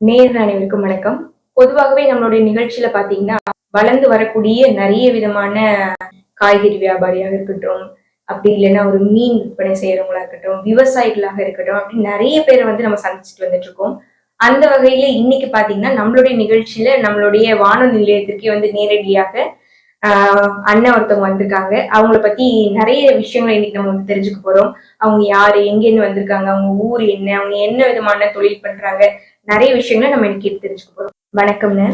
நேர் அனைவருக்கும் வணக்கம். பொதுவாகவே நம்மளுடைய நிகழ்ச்சியில பாத்தீங்கன்னா வளர்ந்து வரக்கூடிய நிறைய விதமான காய்கறி வியாபாரியாக இருக்கட்டும் அப்படி இல்லைன்னா ஒரு மீன் விற்பனை செய்யறவங்களா இருக்கட்டும் விவசாயிகளாக இருக்கட்டும் அப்படி நிறைய பேரை வந்து நம்ம சந்திச்சுட்டு வந்துட்டு இருக்கோம் அந்த வகையில இன்னைக்கு பாத்தீங்கன்னா நம்மளுடைய நிகழ்ச்சியில நம்மளுடைய வானொலி நிலையத்திற்கே வந்து நேரடியாக அண்ணன் ஒருத்தவங்க வந்திருக்காங்க. அவங்கள பத்தி நிறைய விஷயங்களை இன்னைக்கு நம்ம வந்து தெரிஞ்சுக்க போறோம். அவங்க யாரு எங்கேருந்து வந்திருக்காங்க அவங்க ஊர் என்ன அவங்க என்ன விதமான தொழில் பண்றாங்க நிறைய விஷயங்களை நம்ம இன்னைக்கு தெரிஞ்சுக்க போறோம். வணக்கம்ண்ணே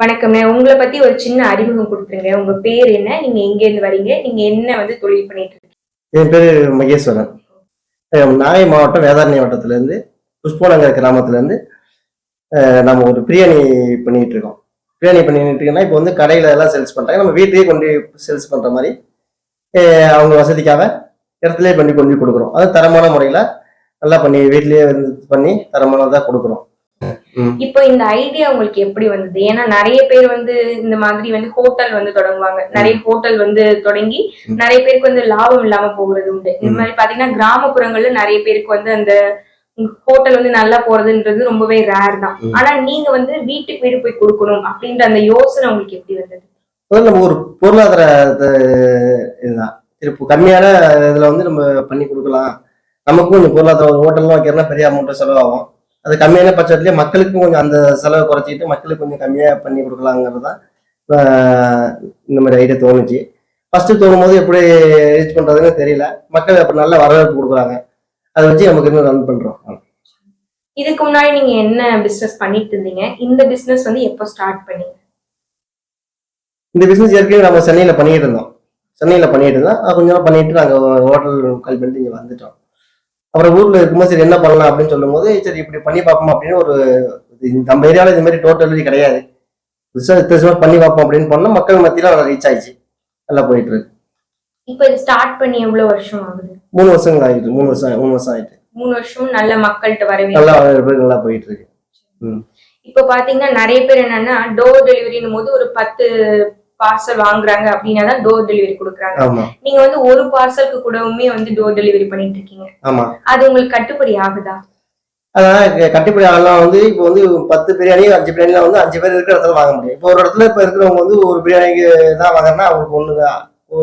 வணக்கம்ண்ணே உங்களை பத்தி ஒரு சின்ன அறிமுகம் கொடுத்துருங்க. உங்க பேர் என்ன? நீங்க எங்க இருந்து வரீங்க? நீங்க என்ன வந்து தொழில் பண்ணிட்டு இருக்கீங்க? என் பேர் மகேஸ்வரன். நாகை மாவட்டம் வேதாரண்ய வட்டத்திலேருந்து புஷ்போனங்கர் கிராமத்துலேருந்து நம்ம ஒரு பிரியாணி பண்ணிட்டு இருக்கோம். பிரியாணி பண்ணிட்டு இப்போ வந்து கடையில எல்லாம் சேல்ஸ் பண்ணுறாங்க நம்ம வீட்லயே கொண்டு சேல்ஸ் பண்ணுற மாதிரி அவங்க வசதிக்காக இடத்துலயே பண்ணி கொண்டு கொடுக்குறோம். அது தரமான முறையில் நல்லா பண்ணி வீட்லயே வந்து பண்ணி தரமானதாக கொடுக்குறோம். இப்போ இந்த ஐடியா உங்களுக்கு எப்படி வந்தது? ஏன்னா நிறைய பேர் வந்து இந்த மாதிரி வந்து ஹோட்டல் வந்து தொடங்குவாங்க. நிறைய ஹோட்டல் வந்து தொடங்கி. நிறைய பேருக்கு வந்து லாபம் இல்லாம போகிறது உண்டு. இந்த. மாதிரி பாத்தீங்கன்னா கிராமப்புறங்கள்ல நிறைய பேருக்கு வந்து அந்த ஹோட்டல் வந்து நல்லா போறதுன்றது ரொம்பவே ரேர் தான். ஆனா நீங்க வந்து வீட்டுக்கு வீடு போய் கொடுக்கணும் அப்படின்ற அந்த யோசனை உங்களுக்கு எப்படி வந்தது? முதல்ல நம்ம ஒரு பொருளாதார இது- இதுதான். இப்போ கம்மியான இதில் வந்து நம்ம பண்ணி கொடுக்கலாம். நமக்கும் கொஞ்சம் பொருளாதார ஒரு ஹோட்டல்லாம் வைக்கிறோம்னா பெரிய அமௌண்ட் செலவாகும். அது கம்மியான பட்சத்துலேயே மக்களுக்கும் கொஞ்சம் அந்த செலவை குறைச்சிட்டு மக்களுக்கு கொஞ்சம் கம்மியாக பண்ணி கொடுக்கலாங்கிறது தான் இந்த மாதிரி ஐடியா தோணுச்சு. ஃபர்ஸ்ட் தோணும் போது எப்படி ரீச் பண்ணுறதுன்னு தெரியல. மக்கள் அப்போ நல்ல வரவேற்பு கொடுக்குறாங்க. அதை வச்சு நமக்கு இன்னும் ரன் பண்ணுறோம் இதுக்கு முன்னாடி நீங்க என்ன பிசினஸ் பண்ணிட்டு இருந்தீங்க? இந்த பிசினஸ் வந்து எப்போ ஸ்டார்ட் பண்ணீங்க? இந்த பிஸ்னஸ் ஏற்கனவே நம்ம சென்னையில் பண்ணிட்டு இருந்தோம். சென்னையில் பண்ணிட்டு இருந்தோம். கொஞ்ச நாள் பண்ணிட்டு நாங்கள் ஹோட்டல் கால் பண்ணிட்டு இங்கே வந்துட்டோம். அப்புறம் ஊரில் இருக்கும்போது சரி என்ன பண்ணலாம் அப்படின்னு சொல்லும்போது சரி இப்படி பண்ணி பார்ப்போம் அப்படின்னு ஒரு நம்ம ஏரியாவில் இந்த மாதிரி டோட்டல் கிடையாது. புதுசாக பண்ணி பார்ப்போம் அப்படின்னு பண்ணால் மக்கள் மத்தியில் நல்லா ரீச் ஆயிடுச்சு. நல்லா போயிட்டு இருக்கு. இப்போ இது ஸ்டார்ட் பண்ணி எவ்வளவு வருஷம் ஆகுது மூணு வருஷங்கள் ஆகிட்டு மூணு வருஷம் மூணு வருஷம் ஆயிட்டு. மூணு வருஷம் நல்ல மக்கள்கிட்ட வரவே நல்லா வரவேற்பு நல்லா போயிட்டு இருக்கு இப்போ பாத்தீங்கன்னா நிறைய பேர் என்னன்னா டோர் டெலிவரினும் போது ஒரு பத்து பார்சல் வாங்குறாங்க அப்படின்னா தான் டோர் டெலிவரி கொடுக்குறாங்க. நீங்க வந்து ஒரு பார்சலுக்கு கூடவுமே வந்து டோர் டெலிவரி பண்ணிட்டு இருக்கீங்க. அது உங்களுக்கு கட்டுப்படி ஆகுதா? அதான் கட்டிப்படி ஆகலாம். வந்து இப்போ வந்து பத்து பிரியாணி அஞ்சு பிரியாணிலாம் வந்து அஞ்சு பேர் இருக்கிற இடத்துல வாங்க முடியும். இப்போ ஒரு இடத்துல இப்போ இருக்கிறவங்க வந்து ஒரு பிரியாணிக்கு தான் வாங்குறேன்னா அவங்களுக்கு ஒன்று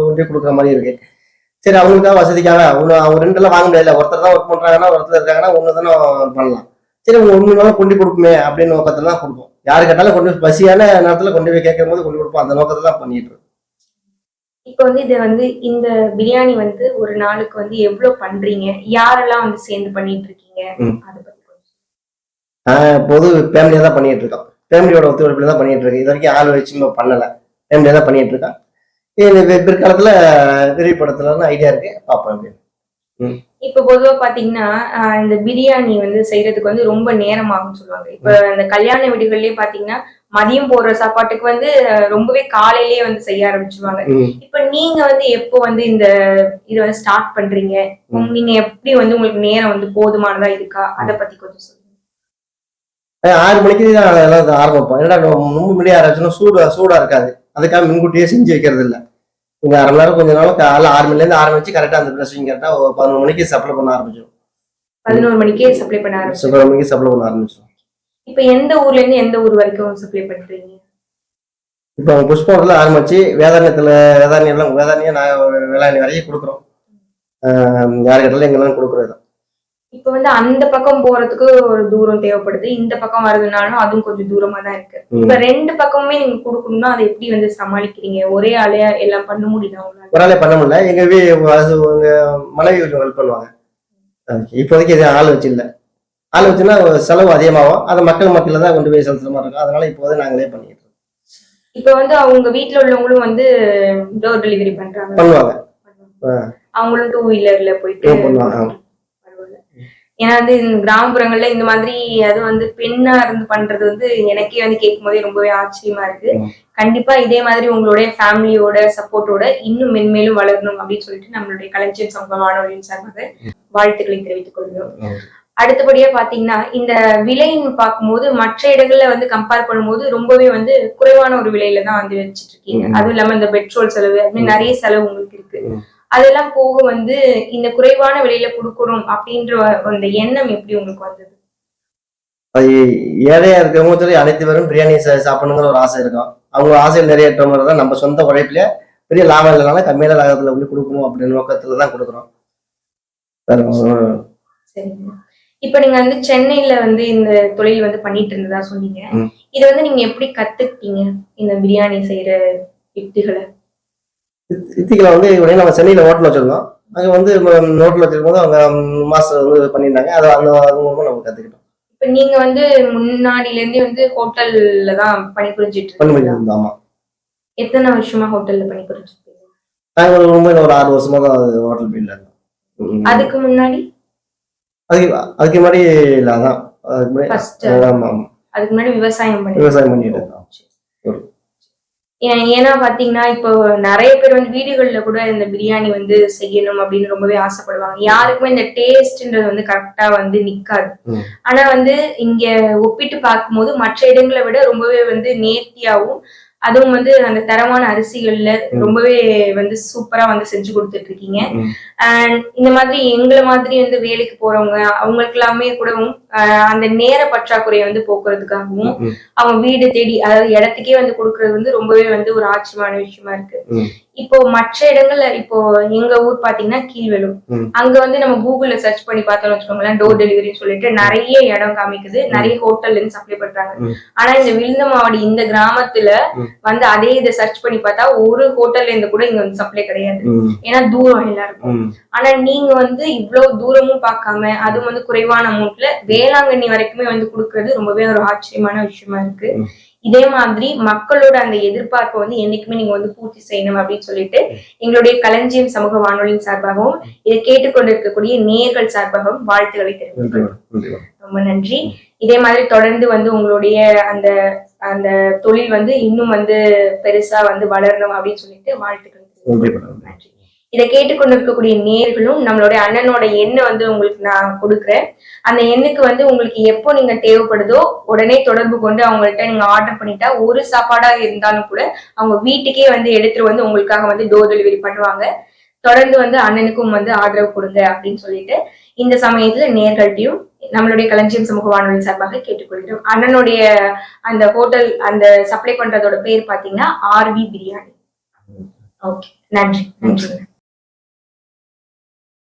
ஒன்றே கொடுக்குற மாதிரி இருக்கு. சரி அவங்களுக்காக வசதிக்காக ஒன்று அவங்க ரெண்டுலாம் வாங்க முடியல ஒருத்தர் தான் ஒர்க் பண்ணுறாங்கன்னா ஒரு இடத்துல இருக்காங்கன்னா ஒன்று தானே பண்ணலாம். சரி அவங்க ஒன்று கொண்டு கொடுக்குமே அப்படின்னு நோக்கத்துல தான் கொடுப்போம். யாரு கேட்டாலும் கொண்டு பசியான நேரத்தில் கொண்டு போய் கேட்கும் போது கொண்டு கொடுப்போம். அந்த நோக்கத்துல தான் பண்ணிட்டு இருக்கோம். இப்போ வந்து இது வந்து இந்த பிரியாணி வந்து ஒரு நாளுக்கு வந்து எவ்வளவு பண்றீங்க? யாரெல்லாம் வந்து சேர்ந்து பண்ணிட்டு இருக்கீங்க. அதை பத்தி பொது ஃபேமிலியாக தான் பண்ணிட்டு இருக்கோம். ஃபேமிலியோட ஒத்துழைப்பில் தான் பண்ணிட்டு இருக்கேன் இது வரைக்கும் ஆள் வச்சு பண்ணலை. ஃபேமிலியாக தான் பண்ணிட்டு இருக்கேன் இது பிற்காலத்துல விரிவுபடுத்தலாம்னு ஐடியா இருக்கு பார்ப்போம் இப்ப பொதுவா பாத்தீங்கன்னா ஆஹ் இந்த பிரியாணி வந்து செய்யறதுக்கு வந்து ரொம்ப நேரம் ஆகும்னு சொல்லுவாங்க. இப்ப அந்த கல்யாண வீடுகள்லயே பாத்தீங்கன்னா மதியம் போடுற சாப்பாட்டுக்கு வந்து ரொம்பவே காலையிலேயே வந்து செய்ய ஆரம்பிச்சுருவாங்க. ம். இப்ப நீங்க வந்து எப்போ வந்து இந்த இதை வந்து ஸ்டார்ட் பண்றீங்க? நீங்க எப்படி வந்து உங்களுக்கு நேரம் வந்து போதுமானதா இருக்கா? அத பத்தி கொஞ்சம் சொல்லுங்க. ஆறு மணிக்கு தான் அதெல்லாம் ஆரம்பிப்போம். என்னடா ரொம்ப முன்னாடி ஆரம்பிச்சோன்னா சூடு சூடா இருக்காது. அதுக்காக முன்கூட்டியே செஞ்சு வைக்கிறது இல்லை கொஞ்சம் அரை மணி நேரம் கொஞ்ச நாள் காலைல ஆறு மணிலேருந்து ஆரம்பிச்சு கரெக்டாக அந்த ப்ரெஸ்ஸிங் கரெக்டாக பதினொரு மணிக்கு சப்ளை பண்ண ஆரம்பிச்சிடும் பதினோரு மணிக்கே சப்ளை பண்ண ஆரம்பிச்சு பதினொரு மணிக்கு சப்ளை பண்ண ஆரம்பிச்சிடும் இப்ப எந்த ஊர்ல இருந்து எந்த ஊர் வரைக்கும் சப்ளை பண்றீங்க? இப்போ அவங்க புஷ்பத்தில் ஆரம்பிச்சு வேதாரண்யத்தில் வேதாரண்யம் வேதாரண்யம் நான் வேளாண் வரையும் கொடுக்குறோம். யார் கேட்டாலும் எங்கெல்லாம் கொடுக்குறது இப்ப வந்து அந்த பக்கம் போறதுக்கு ஒரு தூரம் தேவைப்படுது. இந்த பக்கம் வர்றதுனாலும் அதுவும் கொஞ்சம் தூரமா தான் இருக்கு. இப்ப ரெண்டு பக்கமுமே நீங்க கொடுக்கணும்னா அதை எப்படி வந்து சமாளிக்கிறீங்க? ஒரே ஆளே எல்லாம் பண்ண முடியுதா ஒரு ஆளே பண்ண முடியல. எங்க வீ அது உங்க மனைவி கொஞ்சம் ஹெல்ப் பண்ணுவாங்க. இப்போதைக்கு எதுவும் ஆள் வச்சு இல்லை. ஆள் வச்சுன்னா செலவு அதிகமாகும். அதை மக்கள் மத்தியில தான் கொண்டு போய் செலுத்துற மாதிரி இருக்கும். அதனால இப்போதை நாங்களே பண்ணிட்டு இருக்கோம். இப்ப வந்து அவங்க வீட்ல உள்ளவங்களும் வந்து டோர் டெலிவரி பண்றாங்க. பண்ணுவாங்க. அவங்களும் டூ வீலர்ல போயிட்டு பண்ணுவாங்க. ஏன்னா வந்து கிராமப்புறங்கள்ல இந்த மாதிரி அது வந்து பெண்ணா இருந்து பண்றது வந்து எனக்கே வந்து கேட்கும் போதே ரொம்பவே ஆச்சரியமா இருக்கு. கண்டிப்பா இதே மாதிரி உங்களுடைய ஃபேமிலியோட சப்போர்ட்டோட இன்னும் மென்மேலும் வளரணும் அப்படின்னு சொல்லிட்டு நம்மளுடைய கலைஞர் சமூக மாணவர்களின் சார்பாக வாழ்த்துக்களை தெரிவித்துக் கொள்கிறோம். அடுத்தபடியா பாத்தீங்கன்னா இந்த விலைன்னு பார்க்கும்போது மற்ற இடங்கள்ல வந்து கம்பேர் பண்ணும்போது ரொம்பவே வந்து குறைவான ஒரு விலையில தான் வந்து வச்சிட்டு இருக்கீங்க. அதுவும் இல்லாம இந்த பெட்ரோல் செலவு அப்படின்னு நிறைய செலவு உங்களுக்கு இருக்கு. அதெல்லாம் போக வந்து இந்த குறைவான விலையில கொடுக்கணும் அப்படின்ற அந்த எண்ணம் எப்படி உங்களுக்கு வந்தது? அது ஏழையா இருக்கவங்க சொல்லி அனைத்து பேரும் பிரியாணி சாப்பிடணுங்கிற ஒரு ஆசை இருக்கும். அவங்க ஆசையில் நிறைவேற்ற மாதிரி தான் நம்ம சொந்த உழைப்புல பெரிய லாபம் இல்லைனால கம்மியான லாபத்துல வந்து கொடுக்கணும் அப்படின்னு நோக்கத்துல தான் கொடுக்குறோம். இப்ப நீங்க வந்து சென்னையில வந்து இந்த தொழில் வந்து பண்ணிட்டு இருந்ததா சொன்னீங்க. இத வந்து நீங்க எப்படி கத்துக்கிட்டீங்க? இந்த பிரியாணி செய்யற யுக்திகளை? இத்திகளை வந்து உடனே நம்ம சென்னையில ஹோட்டல் வச்சிருந்தோம். அங்க வந்து ஹோட்டல் வச்சிருக்கும் போது அவங்க மாஸ்டர் வந்து பண்ணியிருந்தாங்க. அதை அந்த அது மூலமா நம்ம கத்துக்கிட்டோம். இப்ப நீங்க வந்து முன்னாடில இருந்தே வந்து ஹோட்டல்ல தான் பணிபுரிஞ்சிட்டு பண்ணி இருக்கீங்களா? பண்ணியிருந்தோம் ஆமா. எத்தனை வருஷமா ஹோட்டல்ல பணிபுரிஞ்சிட்டு இருக்கீங்க நாங்க ஒரு மும்பைல ஒரு ஆறு வருஷமா தான் ஹோட்டல் ஃபீல்ட்ல இருந்தோம். அதுக்கு முன்னாடி? அதுக்கு அதுக்கு முன்னாடி இல்ல அதான். அதுக்கு முன்னாடி அதுக்கு முன்னாடி விவசாயம் பண்ணி விவசாயம் பண்ணிட்டு இருந்தோம். ஏன்னா பாத்தீங்கன்னா இப்போ நிறைய பேர் வந்து வீடுகள்ல கூட இந்த பிரியாணி வந்து செய்யணும் அப்படின்னு ரொம்பவே ஆசைப்படுவாங்க யாருக்குமே இந்த டேஸ்ட்ன்றது வந்து கரெக்டா வந்து நிக்காது. ஆனா வந்து இங்க ஒப்பிட்டு பார்க்கும்போது மற்ற இடங்களை விட ரொம்பவே வந்து நேர்த்தியாவும் அதுவும் வந்து அந்த தரமான அரிசிகள்ல. ரொம்பவே வந்து சூப்பரா வந்து செஞ்சு கொடுத்துட்டு இருக்கீங்க. அண்ட் இந்த மாதிரி எங்களை மாதிரி வந்து வேலைக்கு போறவங்க அவங்களுக்கு எல்லாமே கூடவும் அந்த நேர பற்றாக்குறையை வந்து போக்குறதுக்காகவும். அவங்க வீடு தேடி அதாவது இடத்துக்கே வந்து கொடுக்கறது வந்து ரொம்பவே வந்து ஒரு ஆச்சரியமான விஷயமா இருக்கு. இப்போ மற்ற இடங்கள்ல இப்போ எங்க ஊர் பாத்தீங்கன்னா கீழ்வெளூர். அங்க வந்து நம்ம கூகுள்ல சர்ச் பண்ணி பார்த்தோம்னு வச்சுக்கோங்களேன் டோர் டெலிவரி சொல்லிட்டு நிறைய இடம் காமிக்குது நிறைய ஹோட்டல்ல இருந்து சப்ளை பண்றாங்க. ஆனா இந்த விழுந்தமாவடி இந்த கிராமத்துல. வந்து அதே இதை சர்ச் பண்ணி பார்த்தா ஒரு ஹோட்டல்ல இருந்து கூட இங்க வந்து சப்ளை கிடையாது. ஏன்னா தூரம் எல்லாருக்கும். ஆனா நீங்க வந்து இவ்வளவு தூரமும் பார்க்காம அதுவும் வந்து குறைவான அமௌண்ட்ல வேளாங்கண்ணி வரைக்குமே வந்து கொடுக்கறது ரொம்பவே ஒரு ஆச்சரியமான விஷயமா இருக்கு. இதே மாதிரி மக்களோட அந்த எதிர்பார்ப்பை வந்து என்னைக்குமே நீங்க வந்து பூர்த்தி செய்யணும் அப்படின்னு சொல்லிட்டு எங்களுடைய களஞ்சியம் சமூக வானொலியின் சார்பாகவும் இதை கேட்டுக்கொண்டிருக்கக்கூடிய நேர்கள் சார்பாகவும் வாழ்த்துக்களை மேடம். ரொம்ப நன்றி இதே மாதிரி தொடர்ந்து வந்து உங்களுடைய அந்த அந்த தொழில் வந்து இன்னும் வந்து பெருசா வந்து வளரணும் அப்படின்னு சொல்லிட்டு வாழ்த்துக்கள். நன்றி இதை கேட்டுக்கொண்டிருக்கக்கூடிய நேர்களும் நம்மளுடைய அண்ணனோட எண்ணை வந்து உங்களுக்கு நான் கொடுக்குறேன். அந்த எண்ணுக்கு வந்து உங்களுக்கு எப்போ நீங்க தேவைப்படுதோ உடனே தொடர்பு கொண்டு அவங்கள்ட்ட நீங்க ஆர்டர் பண்ணிட்டா ஒரு சாப்பாடா இருந்தாலும் கூட அவங்க வீட்டுக்கே வந்து எடுத்துட்டு வந்து உங்களுக்காக வந்து டோர் டெலிவரி பண்ணுவாங்க. தொடர்ந்து வந்து அண்ணனுக்கும் வந்து ஆதரவு கொடுங்க அப்படின்னு சொல்லிட்டு இந்த சமயத்துல நேர்கள்ட்டையும் நம்மளுடைய களஞ்சியம் சமூக வானொலி சார்பாக கேட்டுக்கொள்கிறோம். அண்ணனுடைய அந்த ஹோட்டல் அந்த சப்ளை பண்றதோட பேர் பாத்தீங்கன்னா ஆர்வி பிரியாணி ஓகே நன்றி. நன்றி.